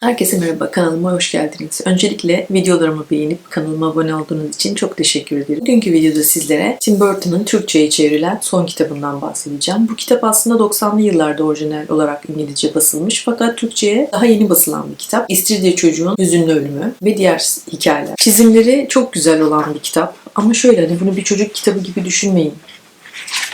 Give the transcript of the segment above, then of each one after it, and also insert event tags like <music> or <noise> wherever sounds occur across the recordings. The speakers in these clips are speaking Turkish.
Herkese merhaba, kanalıma hoş geldiniz. Öncelikle videolarımı beğenip kanalıma abone olduğunuz için çok teşekkür ederim. Bugünkü videoda sizlere Tim Burton'ın Türkçe'ye çevrilen son kitabından bahsedeceğim. Bu kitap aslında 90'lı yıllarda orijinal olarak İngilizce basılmış fakat Türkçe'ye daha yeni basılan bir kitap. İstiridye Çocuğun Hüzünlü Ölümü ve diğer hikayeler. Çizimleri çok güzel olan bir kitap ama şöyle hani bunu bir çocuk kitabı gibi düşünmeyin.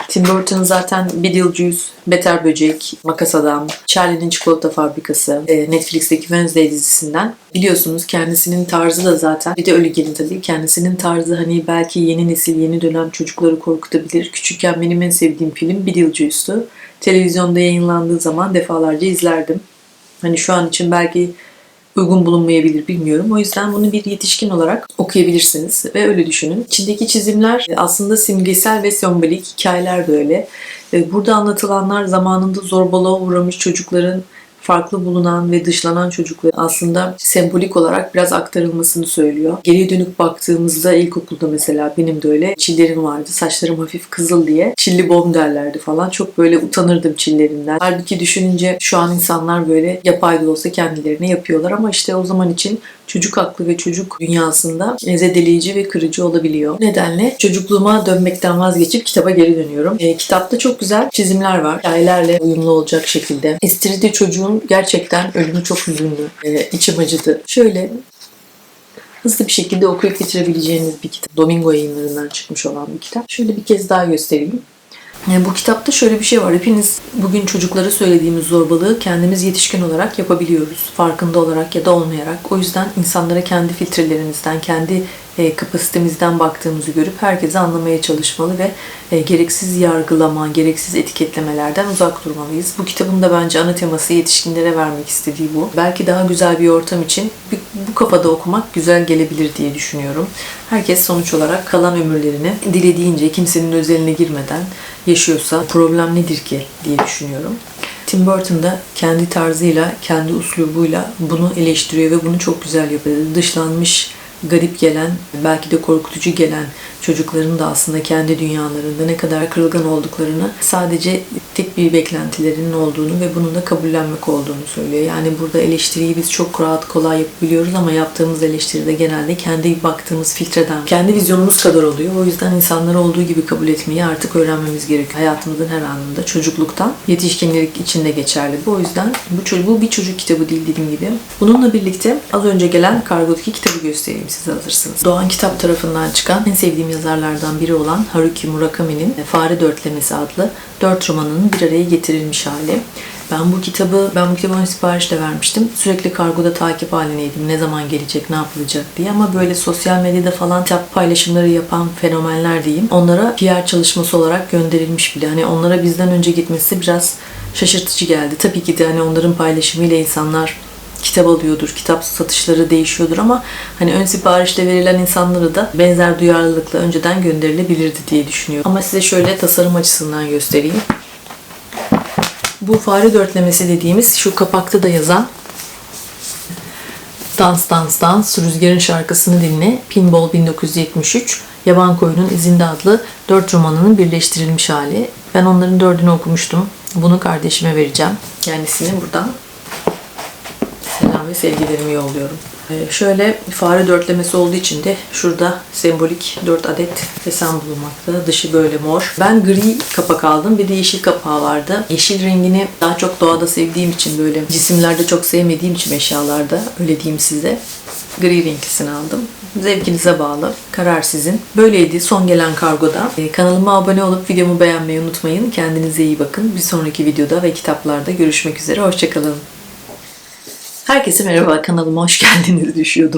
Tim Burton zaten Beetlejuice, Beter Böcek, Makas Adam, Charlie'nin Çikolata Fabrikası, e, Netflix'teki Wednesday dizisinden biliyorsunuz kendisinin tarzı da zaten bir de ölü gelin tabii kendisinin tarzı hani belki yeni nesil yeni dönem çocukları korkutabilir. Küçükken benim en sevdiğim film Beetlejuice'tu. Televizyonda yayınlandığı zaman defalarca izlerdim. Hani şu an için belki uygun bulunmayabilir bilmiyorum. O yüzden bunu bir yetişkin olarak okuyabilirsiniz ve öyle düşünün. İçindeki çizimler aslında simgesel ve sembolik hikayeler de öyle. E, Burada anlatılanlar zamanında zorbalığa uğramış çocukların farklı bulunan ve dışlanan çocukların aslında sembolik olarak biraz aktarılmasını söylüyor. Geriye dönüp baktığımızda ilkokulda mesela benim de öyle çillerim vardı. Saçlarım hafif kızıl diye çilli bom derlerdi falan. Çok böyle utanırdım çillerimden. Halbuki düşününce şu an insanlar böyle yapay da olsa kendilerine yapıyorlar ama işte o zaman için çocuk aklı ve çocuk dünyasında zedeleyici ve kırıcı olabiliyor. Nedenle çocukluğuma dönmekten vazgeçip kitaba geri dönüyorum. E, kitapta çok güzel çizimler var. Hikayelerle uyumlu olacak şekilde. İstiridye çocuğun gerçekten ölümü çok hüzünlü. E, içim acıdı. Şöyle hızlı bir şekilde okuyup bitirebileceğiniz bir kitap. Domingo yayınlarından çıkmış olan bir kitap. Şöyle bir kez daha göstereyim. Yani bu kitapta şöyle bir şey var. Hepiniz bugün çocuklara söylediğimiz zorbalığı kendimiz yetişkin olarak yapabiliyoruz. Farkında olarak ya da olmayarak. O yüzden insanlara kendi filtrelerimizden, kendi e, kapasitemizden baktığımızı görüp herkese anlamaya çalışmalı ve e, gereksiz yargılama, gereksiz etiketlemelerden uzak durmalıyız. Bu kitabın da bence ana teması yetişkinlere vermek istediği bu. Belki daha güzel bir ortam için bu, bu kafada okumak güzel gelebilir diye düşünüyorum. Herkes sonuç olarak kalan ömürlerini dilediğince kimsenin özeline girmeden yaşıyorsa problem nedir ki diye düşünüyorum. Tim Burton da kendi tarzıyla, kendi uslubuyla bunu eleştiriyor ve bunu çok güzel yapıyor. Dışlanmış, garip gelen, belki de korkutucu gelen çocukların da aslında kendi dünyalarında ne kadar kırılgan olduklarını sadece tek bir beklentilerinin olduğunu ve bunun da kabullenmek olduğunu söylüyor. Yani burada eleştiriyi biz çok rahat kolay yapabiliyoruz ama yaptığımız eleştiri de genelde kendi baktığımız filtreden, kendi vizyonumuz kadar oluyor. O yüzden insanları olduğu gibi kabul etmeyi artık öğrenmemiz gerekiyor. Hayatımızın her anında çocukluktan yetişkinlik içinde geçerli. Bu o yüzden bu, bu bir çocuk kitabı değil dediğim gibi. Bununla birlikte az önce gelen kargodaki kitabı göstereyim size hazırsınız. Doğan Kitap tarafından çıkan en sevdiğim yazarlardan biri olan Haruki Murakami'nin Fare Dörtlemesi adlı dört romanının bir araya getirilmiş hali. Ben bu kitabı, ben bu kitabı ön sipariş de vermiştim. Sürekli kargoda takip halindeydim. Ne zaman gelecek, ne yapılacak diye. Ama böyle sosyal medyada falan kitap paylaşımları yapan fenomenler diyeyim. Onlara PR çalışması olarak gönderilmiş bile. Hani onlara bizden önce gitmesi biraz şaşırtıcı geldi. Tabii ki de hani onların paylaşımıyla insanlar kitap alıyordur, kitap satışları değişiyordur ama hani ön siparişte verilen insanlara da benzer duyarlılıkla önceden gönderilebilirdi diye düşünüyorum. Ama size şöyle tasarım açısından göstereyim. Bu fare dörtlemesi dediğimiz şu kapakta da yazan Dans Dans Dans, Rüzgar'ın şarkısını dinle, Pinball 1973, Yaban Koyunun İzinde adlı dört romanının birleştirilmiş hali. Ben onların dördünü okumuştum. Bunu kardeşime vereceğim. Kendisine buradan ve sevgilerimi yolluyorum. Ee, şöyle fare dörtlemesi olduğu için de şurada sembolik 4 adet desen bulunmakta. Dışı böyle mor. Ben gri kapak aldım. Bir de yeşil kapağı vardı. Yeşil rengini daha çok doğada sevdiğim için böyle cisimlerde çok sevmediğim için eşyalarda öyle diyeyim size. Gri renklisini aldım. Zevkinize bağlı. Karar sizin. Böyleydi son gelen kargoda. Ee, kanalıma abone olup videomu beğenmeyi unutmayın. Kendinize iyi bakın. Bir sonraki videoda ve kitaplarda görüşmek üzere. Hoşçakalın. Herkese merhaba kanalıma hoş geldiniz <laughs> düşüyordum.